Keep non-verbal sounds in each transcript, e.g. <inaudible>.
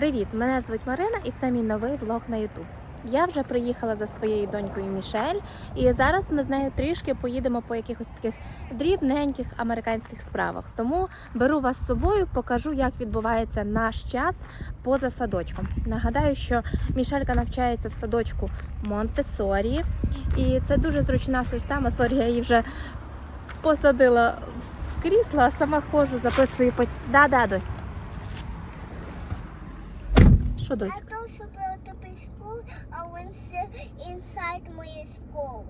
Привіт! Мене звуть Марина і це мій новий влог на YouTube. Я вже приїхала за своєю донькою Мішель, і зараз ми з нею трішки поїдемо по якихось таких дрібненьких американських справах. Тому беру вас з собою, покажу, як відбувається наш час поза садочком. Нагадаю, що Мішелька навчається в садочку Монтесорі, і це дуже зручна система. Сорі, я її вже посадила в крісло, а сама ходжу, записую да-да, доць. Що I доць? thought supposed to be school. I went inside my school.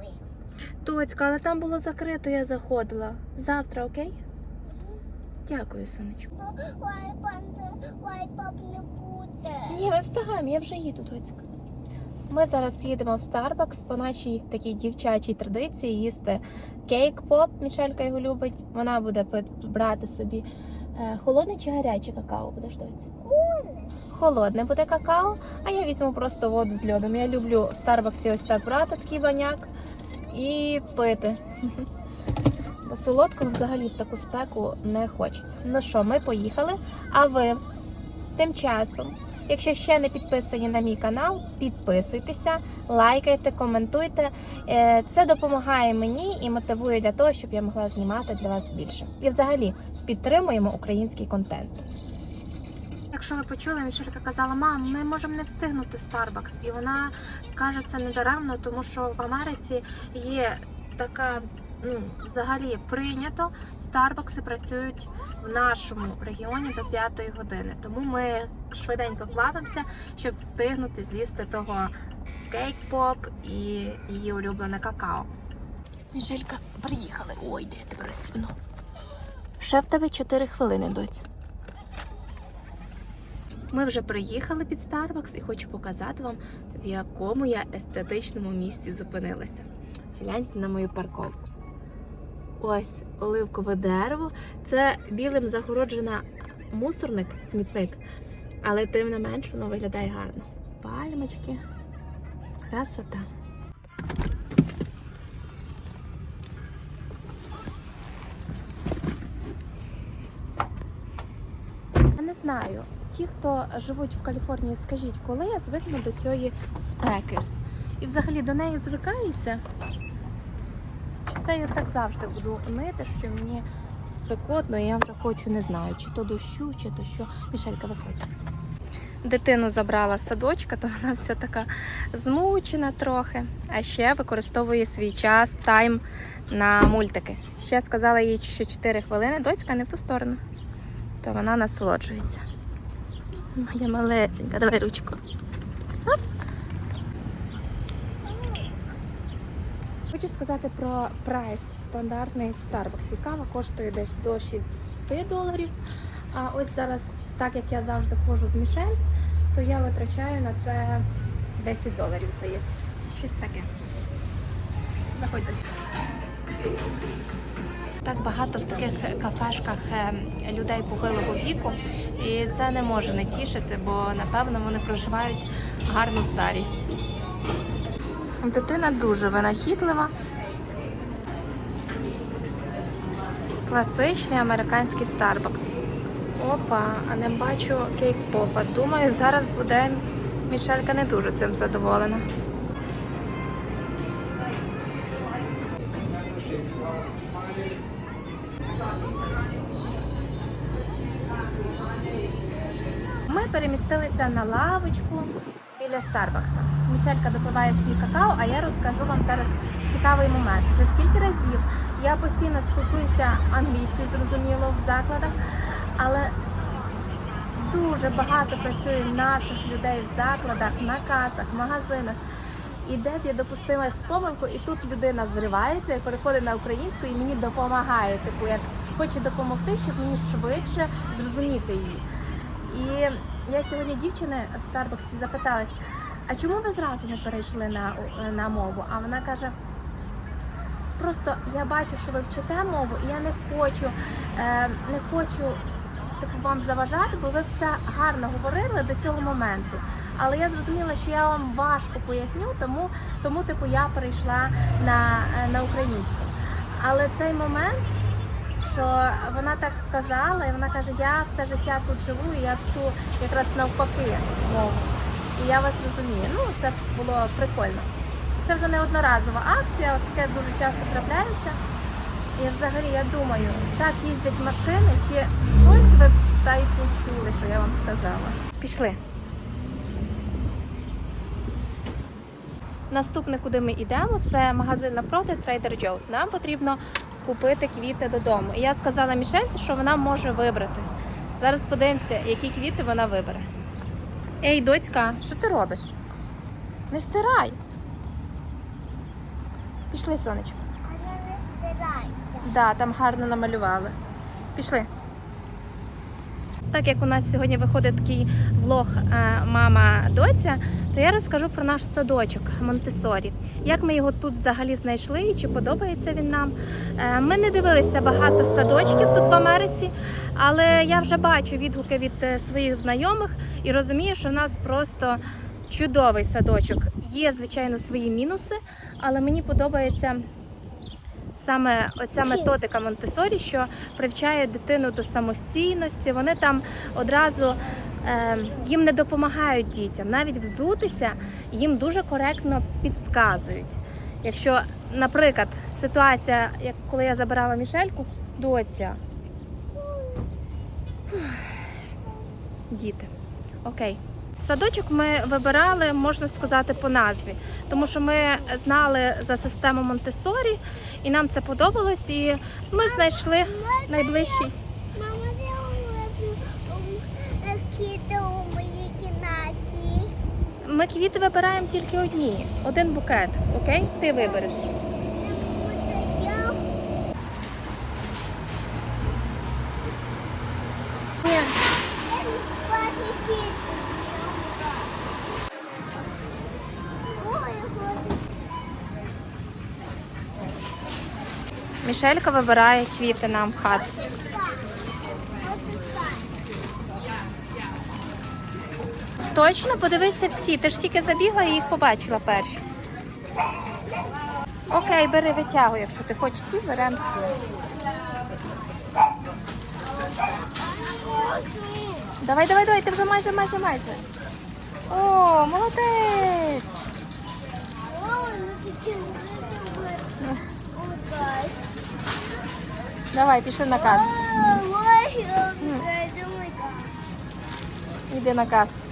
Доцька, але там було закрито, я заходила. Завтра, окей? Дякую, пан пап не буде? Ні, ми встигаємо, я вже їду, доцька. Ми зараз їдемо в Starbucks по нашій такій дівчачій традиції їсти кейк-поп. Мішелька його любить. Вона буде брати собі е, холодне чи гаряче какао будеш доці? Холодне буде какао, а я візьму просто воду з льодом. Я люблю в Старбаксі ось так брати такий баняк і пити. <laughs> Бо солодкого взагалі в таку спеку не хочеться. Ну що, ми поїхали. А ви тим часом, якщо ще не підписані на мій канал, підписуйтеся, лайкайте, коментуйте. Е, Це допомагає мені і мотивує для того, щоб я могла знімати для вас більше. І взагалі підтримуємо український контент. Якщо ви почули, Мішелька казала, мам, ми можемо не встигнути Starbucks. І вона каже це недаремно, тому що в Америці є така ну, взагалі прийнято. Старбакси працюють в нашому регіоні до 5 години. Тому ми швиденько кладемося, щоб встигнути з'їсти того кейк-поп і її улюблене какао. Мішелька, приїхали. Ой, де я тебе розстібну. Ще в тебе 4 хвилини, доць. Ми вже приїхали під Starbucks і хочу показати вам, в якому я естетичному місці зупинилася. Гляньте на мою парковку. Ось оливкове дерево. Це білим загороджена мусорник, смітник, але тим не менш воно виглядає гарно. Пальмочки, красота. Я не знаю. Ті, хто живуть в Каліфорнії, скажіть, коли я звикну до цієї спеки? І взагалі до неї звикається? Чи це я так завжди буду нити, що мені спекотно, і я вже хочу, не знаю, чи то дощу, чи то що. Мішелька викрутиться. Дитину забрала з садочка, то вона вся така змучена трохи. А ще використовує свій час, тайм на мультики. Ще сказала їй, що 4 хвилини, доцька не в ту сторону. То вона насолоджується. Моя малесенька, давай ручку. Оп. Хочу сказати про прайс стандартний в Starbucks. Кава коштує десь до 60 доларів. А ось зараз, так як я завжди ходжу з Мішель, то я витрачаю на це 10 доларів, здається. Щось таке. Заходьте. Так багато в таких кафешках е, людей похилого віку, і це не може не тішити, бо напевно вони проживають гарну старість. Дитина дуже винахідлива. Класичний американський Starbucks. Опа, а не бачу кейк-попа. Думаю, зараз буде Мішелька не дуже цим задоволена. Старбакса. Мішелька допиває свій какао, а я розкажу вам зараз цікавий момент. Вже скільки разів я постійно спілкуюся англійською, зрозуміло, в закладах, але дуже багато працює наших людей в закладах, на касах, магазинах. І де б я допустилась помилку, і тут людина зривається і переходить на українську і мені допомагає. Типу, як хоче допомогти, щоб мені швидше зрозуміти її. І я сьогодні дівчини в Старбаксі запиталась, а чому ви зразу не перейшли на, на мову? А вона каже: просто я бачу, що ви вчите мову, і я не хочу, е, не хочу типу, вам заважати, бо ви все гарно говорили до цього моменту. Але я зрозуміла, що я вам важко поясню, тому, тому типу, я перейшла на, е, на українську. Але цей момент, що вона так сказала, і вона каже, я все життя тут живу, і я вчу якраз навпаки мову. І я вас розумію. Ну, це було прикольно. Це вже не одноразова акція, от таке дуже часто трапляється. І взагалі я думаю, так їздять машини, чи щось ви та й почули, що я вам сказала. Пішли. Наступне, куди ми йдемо, це магазин напроти Trader Joe's. Нам потрібно купити квіти додому. І я сказала Мішельці, що вона може вибрати. Зараз подивимося, які квіти вона вибере. Ей, доцька, що ти робиш? Не стирай. Пішли, сонечко. Але не стирайся. Да, там гарно намалювали. Пішли. Так як у нас сьогодні виходить такий влог е, мама доця, то я розкажу про наш садочок Монтесорі. Як ми його тут взагалі знайшли і чи подобається він нам. Е, Ми не дивилися багато садочків тут в Америці, але я вже бачу відгуки від е, своїх знайомих і розумію, що в нас просто чудовий садочок. Є, звичайно, свої мінуси, але мені подобається саме оця методика Монтесорі, що привчає дитину до самостійності. Вони там одразу їм не допомагають дітям, навіть взутися їм дуже коректно підсказують. Якщо, наприклад, ситуація, як коли я забирала Мішельку, доця. Діти. Окей. Садочок ми вибирали, можна сказати, по назві, тому що ми знали за систему Монтесорі, і нам це подобалось. І ми знайшли найближчий. Мама, я люблю кіти у моїй кімнаті. Ми квіти вибираємо тільки одні, один букет. Окей? Ти вибереш. Мішелька вибирає квіти нам в хату. Точно подивися всі. Ти ж тільки забігла і їх побачила перші. Окей, бери витягуй, якщо ти хочеш ці, беремо ці. Давай, давай, давай, ти вже майже, майже, майже. О, молодець! Давай, пішли на касу. Іди на касу.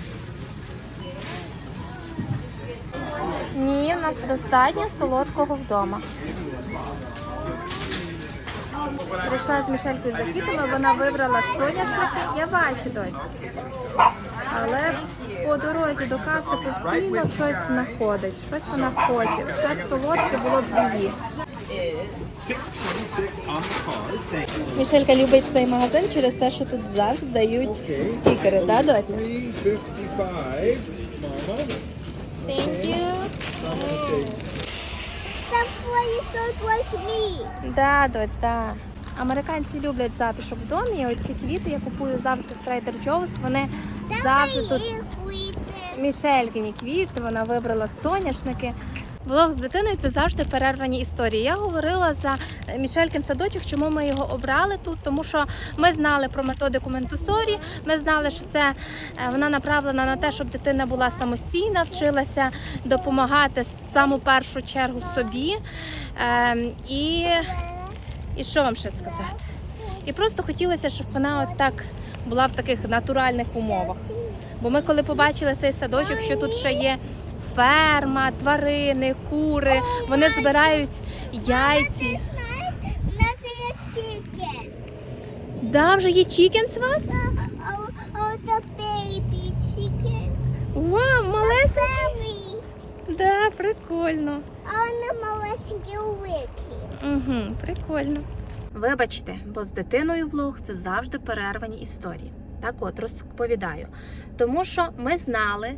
Ні, в нас достатньо солодкого вдома. Прийшла з Мішелькою за квітами, вона вибрала соняшники. Я бачу дось. Але по дорозі до каси постійно щось знаходить, щось вона хоче. Все солодке було б її. 626 on the card. Thank you. Мішелька любить цей магазин через те, що тут завжди дають стікери, так, доця? 355. Thank you. Да, доць, да. Американці люблять затишок в домі. І оці квіти я купую завжди в Trader Joe's. Вони завжди тут. Мішелькині квіти, вона вибрала соняшники. Влог з дитиною це завжди перервані історії. Я говорила за Мішелькин садочок, чому ми його обрали тут, тому що ми знали про методику Ментусорі. Ми знали, що це е, вона направлена на те, щоб дитина була самостійна, вчилася допомагати в саму першу чергу собі. Ем, І, і що вам ще сказати? І просто хотілося, щоб вона от так була в таких натуральних умовах. Бо ми коли побачили цей садочок, що тут ще є ферма, тварини, кури, вони збирають яйці. Да, вже є чікенс у вас? Вау, малесенький. Да, прикольно. А вона малесенькі улики. Угу, прикольно. Вибачте, бо з дитиною влог це завжди перервані історії. Так от розповідаю. Тому що ми знали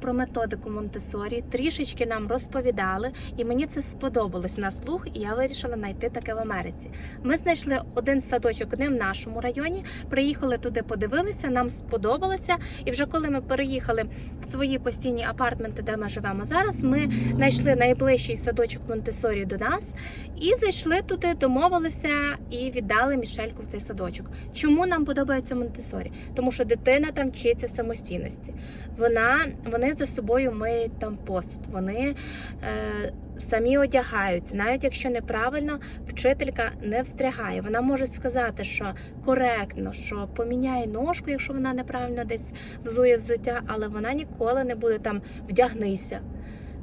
про методику Монтесорі, трішечки нам розповідали, і мені це сподобалось на слух, і я вирішила знайти таке в Америці. Ми знайшли один садочок не в нашому районі. Приїхали туди, подивилися, нам сподобалося. І вже коли ми переїхали в свої постійні апартменти, де ми живемо зараз, ми знайшли найближчий садочок Монтесорі до нас і зайшли туди, домовилися і віддали Мішельку в цей садочок. Чому нам подобається Монтесорі? Тому що дитина там вчиться самостійності. Вона, вони за собою миють там посуд, вони е, самі одягаються. Навіть якщо неправильно, вчителька не встрягає. Вона може сказати, що коректно, що поміняє ножку, якщо вона неправильно десь взує взуття, але вона ніколи не буде там вдягнися.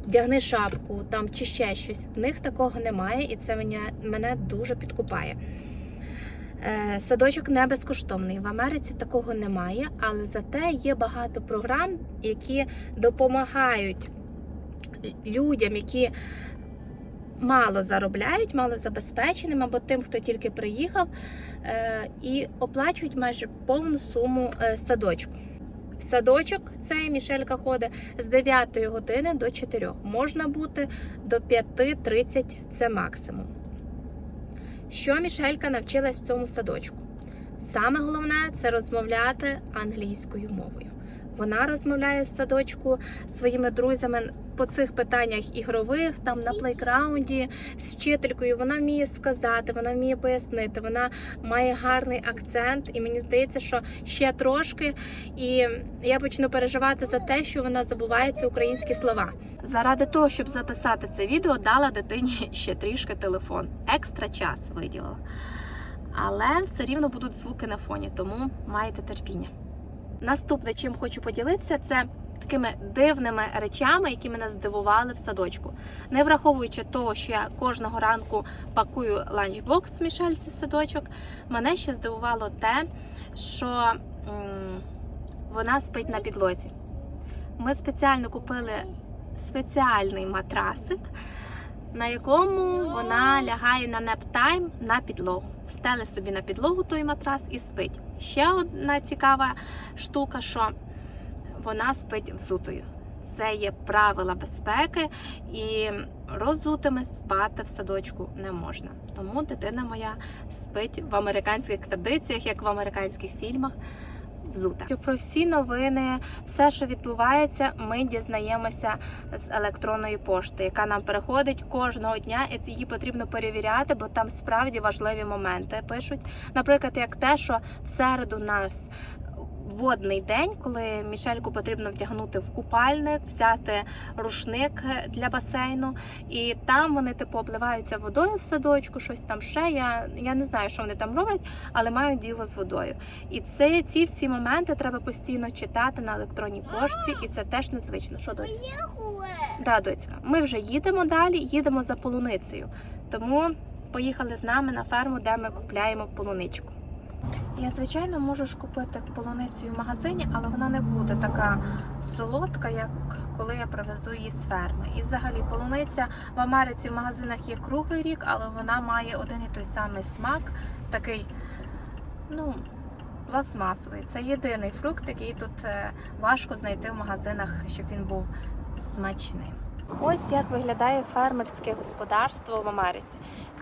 Вдягни шапку там чи ще щось. В них такого немає, і це мене, мене дуже підкупає. Е, Садочок не безкоштовний. В Америці такого немає, але зате є багато програм, які допомагають людям, які мало заробляють, мало забезпеченим, або тим, хто тільки приїхав, е, і оплачують майже повну суму е, садочку. Садочок цей Мішелька ходить з 9 години до 4. Можна бути до 5.30 це максимум. Що Мішелька навчилась в цьому садочку? Саме головне це розмовляти англійською мовою. Вона розмовляє з садочку своїми друзями по цих питаннях ігрових, там на плейграунді з вчителькою. Вона вміє сказати, вона вміє пояснити, вона має гарний акцент, і мені здається, що ще трошки, і я почну переживати за те, що вона забуває ці українські слова. Заради того, щоб записати це відео, дала дитині ще трішки телефон. Екстра час виділила. Але все рівно будуть звуки на фоні, тому маєте терпіння. Наступне, чим хочу поділитися, це такими дивними речами, які мене здивували в садочку. Не враховуючи того, що я кожного ранку пакую ланчбокс з Мішельці в садочок, мене ще здивувало те, що м, вона спить на підлозі. Ми спеціально купили спеціальний матрасик, на якому вона лягає на нептайм на підлогу. Стеле собі на підлогу той матрас і спить. Ще одна цікава штука, що вона спить взутою. Це є правила безпеки, і розутими спати в садочку не можна. Тому дитина моя спить в американських традиціях, як в американських фільмах. Взута. Про всі новини, все, що відбувається, ми дізнаємося з електронної пошти, яка нам переходить кожного дня, і її потрібно перевіряти, бо там справді важливі моменти пишуть. Наприклад, як те, що в середу нас водний день, коли Мішельку потрібно вдягнути в купальник, взяти рушник для басейну, і там вони типу обливаються водою в садочку, щось там ще. Я, я не знаю, що вони там роблять, але мають діло з водою. І це ці всі моменти треба постійно читати на електронній пошті, і це теж незвично. Що доця? Да, доцька, ми вже їдемо далі, їдемо за полуницею. Тому поїхали з нами на ферму, де ми купляємо полуничку. Я, звичайно, можу ж купити полуницю в магазині, але вона не буде така солодка, як коли я привезу її з ферми. І взагалі полуниця в Америці в магазинах є круглий рік, але вона має один і той самий смак, такий, ну, пластмасовий. Це єдиний фрукт, який тут е, важко знайти в магазинах, щоб він був смачним. Ось як виглядає фермерське господарство в Америці.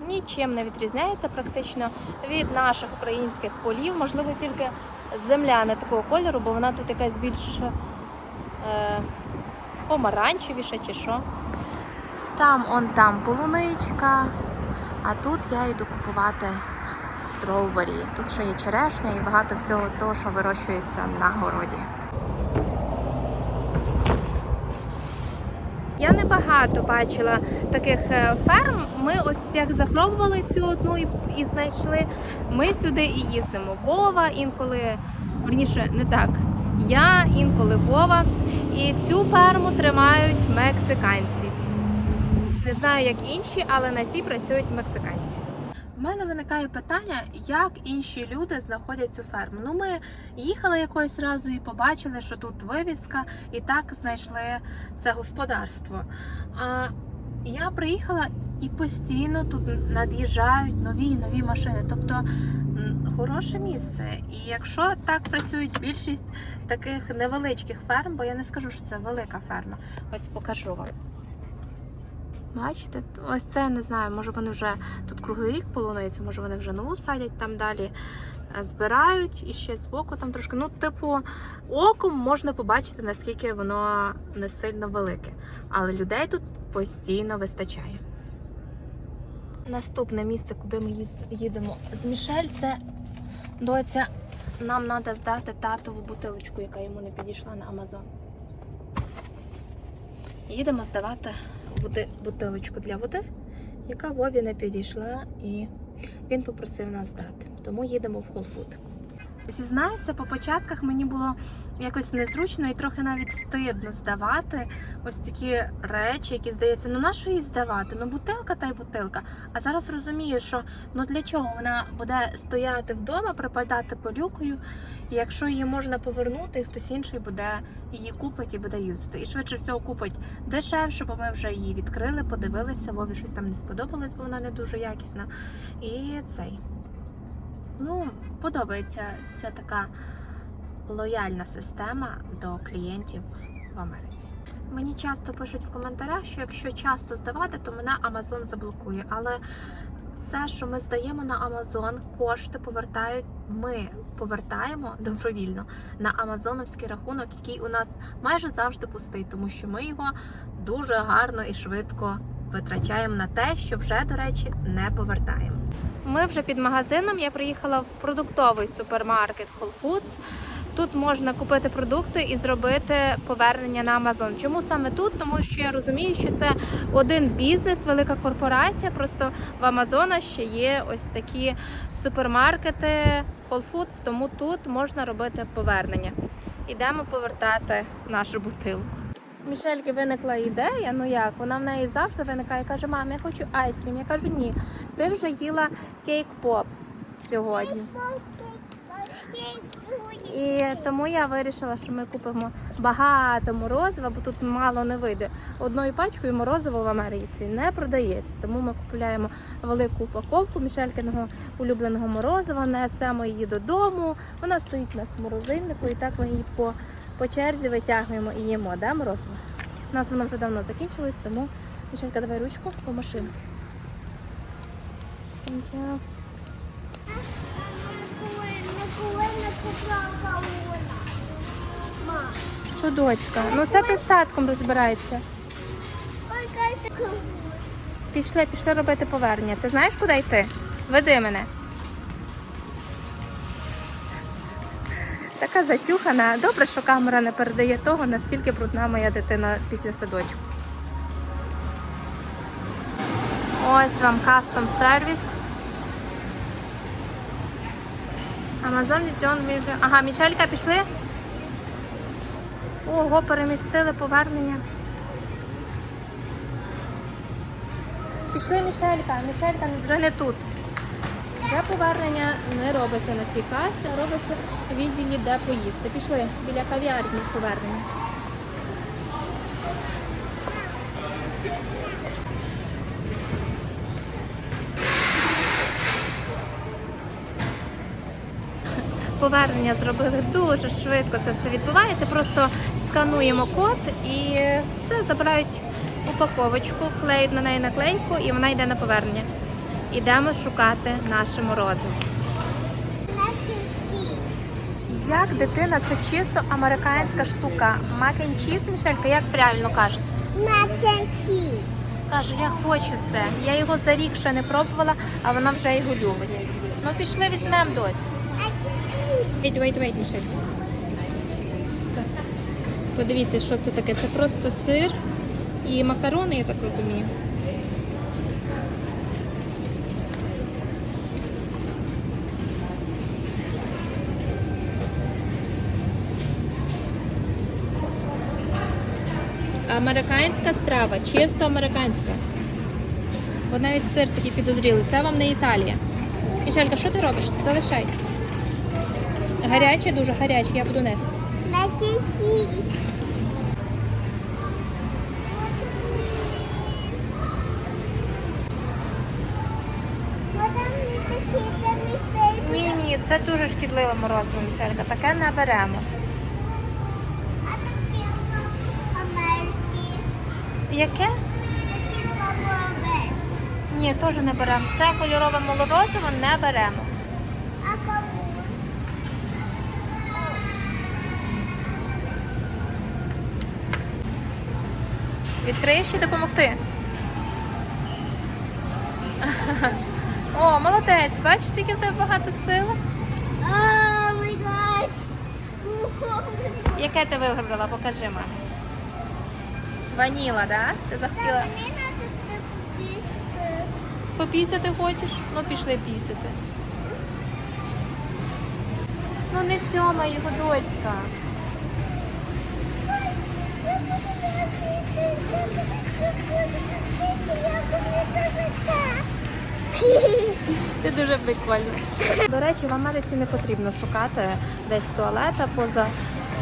Нічим не відрізняється практично від наших українських полів, можливо, тільки земля не такого кольору, бо вона тут якась більш е, помаранчевіша чи що. Там он там полуничка, а тут я йду купувати стровбері. Тут ще є черешня і багато всього того, що вирощується на городі. Я не багато бачила таких е, ферм. Ми ось як запробували цю одну і, знайшли. Ми сюди і їздимо. Вова інколи, верніше, не так. Я інколи Вова. І цю ферму тримають мексиканці. Не знаю, як інші, але на цій працюють мексиканці. У мене виникає питання, як інші люди знаходять цю ферму. Ну, ми їхали якось разу і побачили, що тут вивіска, і так знайшли це господарство. А я приїхала і постійно тут над'їжджають нові і нові машини. Тобто хороше місце. І якщо так працюють більшість таких невеличких ферм, бо я не скажу, що це велика ферма, ось покажу вам. Бачите, ось це не знаю, може вони вже тут круглий рік полуниця, може вони вже нову садять там далі. е, збирають і ще збоку там трошки. Ну, типу, оком можна побачити, наскільки воно не сильно велике. Але людей тут постійно вистачає. Наступне місце, куди ми їдемо з Мішель, це доця. Нам треба здати татову бутилочку, яка йому не підійшла на Амазон. Їдемо здавати води, бутилочку для води, яка Вові не підійшла, і він попросив нас дати. Тому їдемо в Food. Зізнаюся, по початках мені було якось незручно і трохи навіть стидно здавати ось такі речі, які здається, ну на що її здавати? Ну бутилка та й бутилка. А зараз розумію, що ну для чого вона буде стояти вдома, припадати полюкою, і якщо її можна повернути, хтось інший буде її купить і буде юзати. І швидше всього купить дешевше, бо ми вже її відкрили, подивилися, Вові щось там не сподобалось, бо вона не дуже якісна. І цей. Ну, подобається ця така лояльна система до клієнтів в Америці. Мені часто пишуть в коментарях, що якщо часто здавати, то мене Amazon заблокує. Але все, що ми здаємо на Amazon, кошти повертають. Ми повертаємо добровільно на Амазоновський рахунок, який у нас майже завжди пустий, тому що ми його дуже гарно і швидко витрачаємо на те, що вже, до речі, не повертаємо. Ми вже під магазином. Я приїхала в продуктовий супермаркет Whole Foods. Тут можна купити продукти і зробити повернення на Amazon. Чому саме тут? Тому що я розумію, що це один бізнес, велика корпорація. Просто в Амазона ще є ось такі супермаркети Whole Foods, тому тут можна робити повернення. Ідемо повертати нашу бутилку. Мішельки виникла ідея, ну як, вона в неї завжди виникає, каже, мам, я хочу айскрім. Я кажу, ні, ти вже їла кейк-поп сьогодні. І тому я вирішила, що ми купимо багато морозива, бо тут мало не вийде. Одною пачкою морозиво в Америці не продається. Тому ми купуємо велику упаковку мішелькиного улюбленого морозива, несемо її додому. Вона стоїть у нас в морозильнику, і так ми її по, по черзі витягуємо і їмо, да, морозиво? У нас воно вже давно закінчилось, тому Мішелька, давай ручку по. Thank. Що, дочка? Ну це ти з татком розбираєшся. Пішли, пішли робити повернення. Ти знаєш, куди йти? Веди мене. Така зачухана. Добре, що камера не передає того, наскільки брудна моя дитина після садочку. Ось вам кастом сервіс. Amazon Return Video. Ага, Мішелька, пішли? Ого, перемістили повернення. Пішли Мішелька, Мішелька вже не тут. Вже повернення не робиться на цій касі, а робиться в відділі, де поїсти. Пішли біля кав'ярні повернення. Повернення зробили дуже швидко. Це все відбувається. Просто скануємо код і все забирають упаковочку, клеють на неї наклейку і вона йде на повернення. Ідемо шукати наше морозиво. Як дитина, це чисто американська штука. Cheese, Мішелька, як правильно каже? Каже, я хочу це. Я його за рік ще не пробувала, а вона вже його любить. Ну пішли візьмемо доць. Wait, wait, wait, Мішель. Подивіться, що це таке. Це просто сир і макарони, я так розумію. Американська страва, чисто американська. Бо навіть сир такий підозрілий. Це вам не Італія. Мішелька, що ти робиш? Залишай. Гаряче, дуже гаряче, я буду нести. Ні, ні, це дуже шкідливе морозиво, Мішелька. Таке не беремо. Яке? Ні, теж не беремо. Все кольорове малорозиво не беремо. Відкриєш чи допомогти? <laughs> О, молодець, бачиш, скільки в тебе багато сили? Яке ти виграла? Покажи мамі. Ваніла, так? Ти захотіла Мені треба попісти. попісяти хочеш? Ну, пішли пісяти. Ну не цьома його доцька. Ти дуже прикольна. До речі, в Америці не потрібно шукати десь туалета поза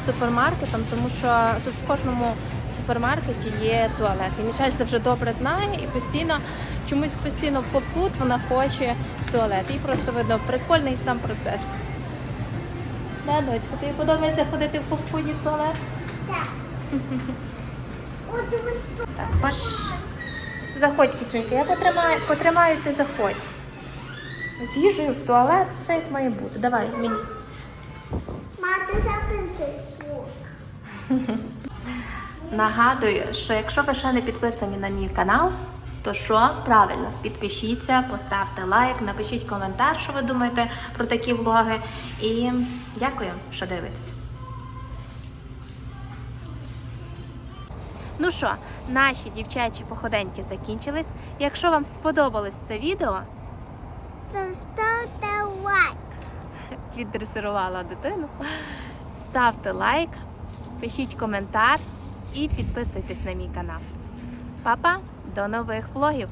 супермаркетом, тому що тут в кожному супермаркеті є туалет. І Мішель це вже добре знає і постійно, чомусь постійно в фудфуд вона хоче туалет. Їй просто видно прикольний сам процес. Да, доцька, тобі подобається ходити в фудфуді в туалет? Так. Так, паш. Заходь, кіченька, я потримаю, потримаю, ти заходь. З їжею в туалет, все як має бути. Давай мені. Мати записує звук. <laughs> Нагадую, що якщо ви ще не підписані на мій канал, то що правильно, підпишіться, поставте лайк, напишіть коментар, що ви думаєте про такі влоги. І дякую, що дивитесь. Ну що, наші дівчачі походеньки закінчились. Якщо вам сподобалось це відео, То ставте лайк. <laughs> віддресирувала дитину. Ставте лайк, пишіть коментар і підписуйтесь на мій канал. Папа, до нових влогів!